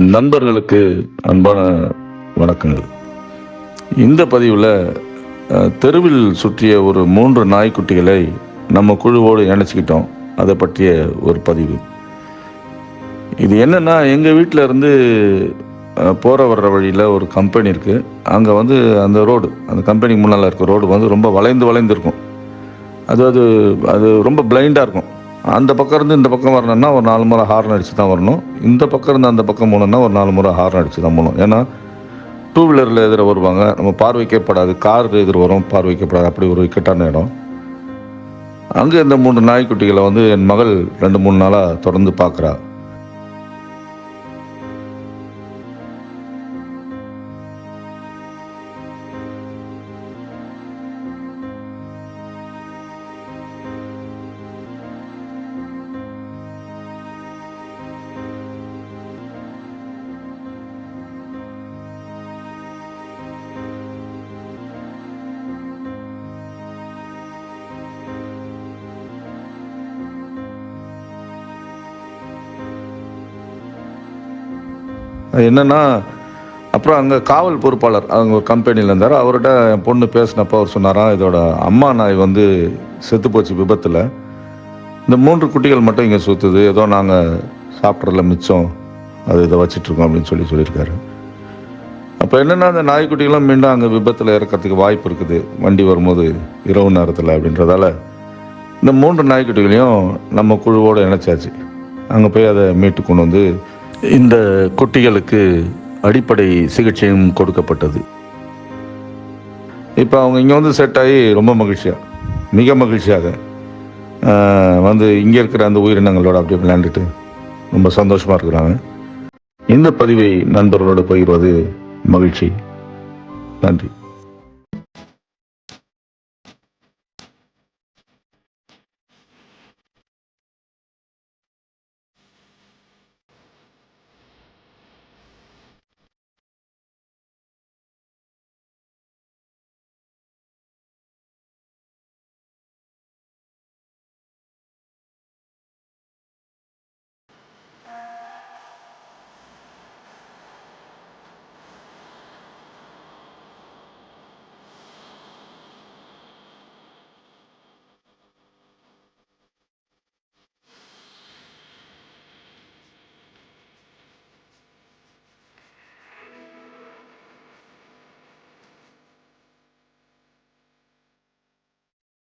நண்பர்களுக்கு அன்பான வணக்கங்கள். இந்த பதிவில் தெருவில் சுற்றிய ஒரு மூன்று நாய்க்குட்டிகளை நம்ம குழுவோடு இணைச்சிக்கிட்டோம். அதை பற்றிய ஒரு பதிவு. இது என்னென்னா எங்கள் வீட்டில் இருந்து போகிற வர்ற வழியில் ஒரு கம்பெனி இருக்குது அங்கே வந்து அந்த ரோடு அந்த கம்பெனிக்கு முன்னால் இருக்க ரோடு வந்து ரொம்ப வளைந்து வளைந்து இருக்கும். அது அது அது ரொம்ப பிளைண்டாக இருக்கும். அந்த பக்கம் இருந்து இந்த பக்கம் வரணும்னா ஒரு நாலு முறை ஹார்ன் அடித்து தான் வரணும். இந்த பக்கம் இருந்து அந்த பக்கம் போகணுன்னா ஒரு நாலு முறை ஹார்ன் அடித்து தான் போகணும். ஏன்னா டூ வீலரில் எதிர வருவாங்க. நம்ம பார்வைக்கப்படாது. கார் எதிர் வரும் பார்வைக்கப்படாது. அப்படி ஒரு இக்கட்டான இடம். அங்கே இந்த மூன்று நாய்க்குட்டிகளை வந்து என் மகள் ரெண்டு மூணு நாளாக தொடர்ந்து பார்க்குறா. என்னென்னா அப்புறம் அங்கே காவல் பொறுப்பாளர் அவங்க கம்பெனியில் இருந்தார். அவர்கிட்ட என் பொண்ணு பேசினப்போ அவர் சொன்னாராம் இதோட அம்மா நாய் வந்து செத்து போச்சு விபத்தில். இந்த மூன்று குட்டிகள் மட்டும் இங்கே சுற்றுது ஏதோ நாங்கள் சாப்பிட்றதுல மிச்சம். அது இதை வச்சிட்ருக்கோம் அப்படின்னு சொல்லி சொல்லியிருக்காரு. அப்போ என்னென்னா அந்த நாய்க்குட்டிகளும் மீண்டும் அங்கே விபத்தில் இறக்கிறதுக்கு வாய்ப்பு இருக்குது. வண்டி வரும்போது இரவு நேரத்தில் அப்படின்றதால இந்த மூன்று நாய்க்குட்டிகளையும் நம்ம குழுவோடு இணைச்சாச்சு. அங்கே போய் அதை மீட்டு கொண்டு வந்து இந்த குட்டிகளுக்கு அடிப்படை சிகிச்சையும் கொடுக்கப்பட்டது. இப்போ அவங்க இங்கே வந்து செட் ஆகி ரொம்ப மகிழ்ச்சியாக மிக மகிழ்ச்சியாக வந்து இங்கே இருக்கிற அந்த உயிரினங்களோட அப்படியே விளையாண்டுட்டு ரொம்ப சந்தோஷமாக இருக்கிறாங்க. இந்த பதிவை நண்பர்களோடு பகிர்வது மகிழ்ச்சி. நன்றி.